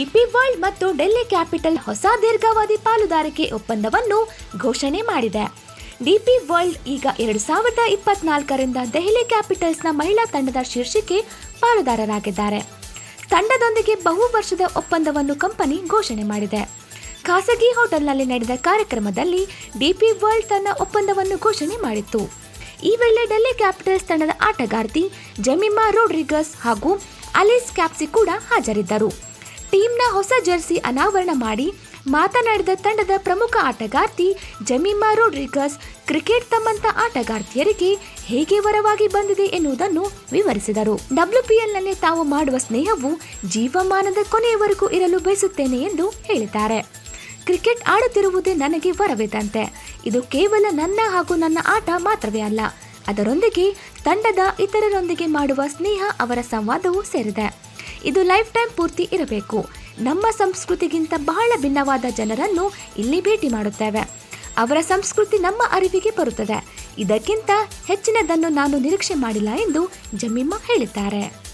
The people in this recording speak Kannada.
ಡಿಪಿ ವರ್ಲ್ಡ್ ಮತ್ತು ಡೆಲ್ಲಿ ಕ್ಯಾಪಿಟಲ್ ಹೊಸ ದೀರ್ಘಾವಧಿ ಪಾಲುದಾರಿಕೆ ಒಪ್ಪಂದವನ್ನು ಘೋಷಣೆ ಮಾಡಿದೆ. ಡಿಪಿ ವರ್ಲ್ಡ್ ಈಗ ಎರಡು ಸಾವಿರದ ಇಪ್ಪತ್ನಾಲ್ಕರಿಂದ ದೆಹಲಿ ಕ್ಯಾಪಿಟಲ್ಸ್ನ ಮಹಿಳಾ ತಂಡದ ಶೀರ್ಷಿಕೆ ಪಾಲುದಾರರಾಗಿದ್ದಾರೆ. ತಂಡದೊಂದಿಗೆ ಬಹು ವರ್ಷದ ಒಪ್ಪಂದವನ್ನು ಕಂಪನಿ ಘೋಷಣೆ ಮಾಡಿದೆ. ಖಾಸಗಿ ಹೋಟೆಲ್ನಲ್ಲಿ ನಡೆದ ಕಾರ್ಯಕ್ರಮದಲ್ಲಿ ಡಿಪಿ ವರ್ಲ್ಡ್ ತನ್ನ ಒಪ್ಪಂದವನ್ನು ಘೋಷಣೆ ಮಾಡಿತ್ತು. ಈ ವೇಳೆ ಡೆಲ್ಲಿ ಕ್ಯಾಪಿಟಲ್ಸ್ ತಂಡದ ಆಟಗಾರ್ತಿ ಜಮಿಮಾ ರೋಡ್ರಿಗಸ್ ಹಾಗೂ ಅಲಿಸ್ ಕ್ಯಾಪ್ಸಿ ಕೂಡ ಹಾಜರಿದ್ದರು. ಟೀಮ್ನ ಹೊಸ ಜರ್ಸಿ ಅನಾವರಣ ಮಾಡಿ ಮಾತನಾಡಿದ ತಂಡದ ಪ್ರಮುಖ ಆಟಗಾರ್ತಿ ಜಮೀಮಾ ರೋಡ್ರಿಗಸ್. ಕ್ರಿಕೆಟ್ ತಮ್ಮಂತ ಆಟಗಾರ್ತಿಯರಿಗೆ ಹೇಗೆ ವರವಾಗಿ ಬಂದಿದೆ ಎನ್ನುವುದನ್ನು ವಿವರಿಸಿದರು. ಡಬ್ಲ್ಯೂಪಿಎಲ್ನಲ್ಲಿ ತಾವು ಮಾಡುವ ಸ್ನೇಹವು ಜೀವಮಾನದ ಕೊನೆಯವರೆಗೂ ಇರಲು ಬಯಸುತ್ತೇನೆ ಎಂದು ಹೇಳಿದ್ದಾರೆ. ಕ್ರಿಕೆಟ್ ಆಡುತ್ತಿರುವುದೇ ನನಗೆ ವರವಿದ್ದಂತೆ. ಇದು ಕೇವಲ ನನ್ನ ಹಾಗೂ ನನ್ನ ಆಟ ಮಾತ್ರವೇ ಅಲ್ಲ. ಅದರೊಂದಿಗೆ ತಂಡದ ಇತರರೊಂದಿಗೆ ಮಾಡುವ ಸ್ನೇಹ ಅವರ ಸಂವಾದವೂ ಸೇರಿದೆ. ಇದು ಲೈಫ್ ಟೈಮ್ ಪೂರ್ತಿ ಇರಬೇಕು. ನಮ್ಮ ಸಂಸ್ಕೃತಿಗಿಂತ ಬಹಳ ಭಿನ್ನವಾದ ಜನರನ್ನು ಇಲ್ಲಿ ಭೇಟಿ ಮಾಡುತ್ತೇವೆ. ಅವರ ಸಂಸ್ಕೃತಿ ನಮ್ಮ ಅರಿವಿಗೆ ಬರುತ್ತದೆ. ಇದಕ್ಕಿಂತ ಹೆಚ್ಚಿನದನ್ನು ನಾನು ನಿರೀಕ್ಷೆ ಮಾಡಿಲ್ಲ ಎಂದು ಜಮೀಮಾ ಹೇಳಿದ್ದಾರೆ.